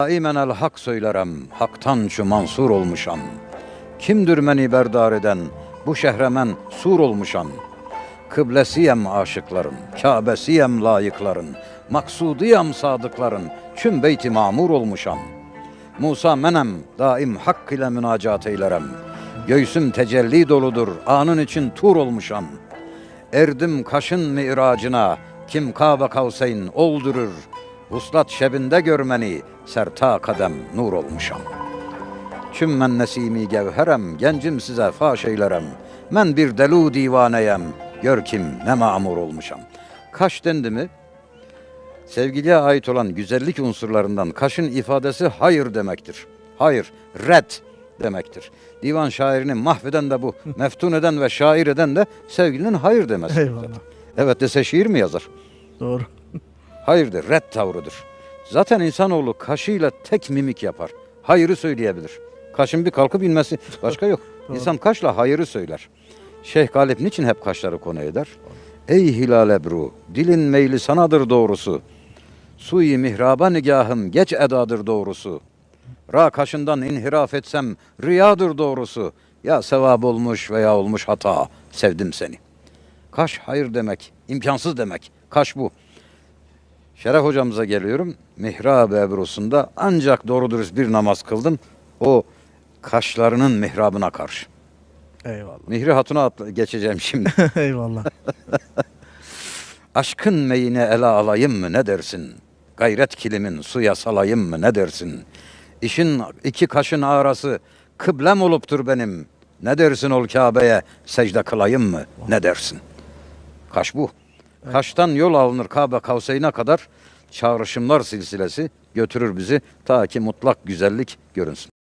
Daimen el hak söylerem, haktan şu mansur olmuşam. Kimdir beni berdar eden, bu şehre men sur olmuşam. Kıblesiyem aşıkların, Kâbesiyem layıkların, maksudiyem sadıkların, çün beyti mamur olmuşam. Musa menem, daim hak ile münacat eylerem. Göğsüm tecelli doludur, anın için tur olmuşam. Erdim kaşın miracına, kim Kabe Kavseyn oldurur. Vuslat şebinde görmeni, serta kadem nur olmuşam. Çüm men nesimi gevherem, gencim size faş eylerem. Men bir delu divaneyem, gör kim ne mamur olmuşam. Kaş dendi mi, sevgiliye ait olan güzellik unsurlarından kaşın ifadesi hayır demektir. Hayır, red demektir. Divan şairini mahveden de bu, meftun eden ve şair eden de sevgilinin hayır demesi. Eyvallah. Evet dese şiir mi yazar? Doğru. Hayırdır, red tavrıdır. Zaten insanoğlu kaşıyla tek mimik yapar. Hayırı söyleyebilir. Kaşın bir kalkıp inmesi başka yok. İnsan kaşla hayırı söyler. Şeyh Galip niçin hep kaşları konu eder? Ey hilal ebru, dilin meyli sanadır doğrusu. Suyi mihraba nigahım geç edadır doğrusu. Ra kaşından inhiraf etsem riyadır doğrusu. Ya sevap olmuş veya olmuş hata, sevdim seni. Kaş hayır demek, imkansız demek. Kaş bu. Şeref hocamıza geliyorum. Mihrab ebrusunda ancak doğru dürüst bir namaz kıldım. O kaşlarının mihrabına karşı. Eyvallah. Mihri Hatun'a atla- geçeceğim şimdi. Eyvallah. Aşkın meyine ele alayım mı ne dersin? Gayret kilimin suya salayım mı ne dersin? İşin iki kaşın arası kıblem oluptur benim. Ne dersin ol Kabe'ye secde kılayım mı ne dersin? Kaş bu. Kaştan yol alınır Kabe Kavseyn'e kadar çağrışımlar silsilesi götürür bizi ta ki mutlak güzellik görünsün.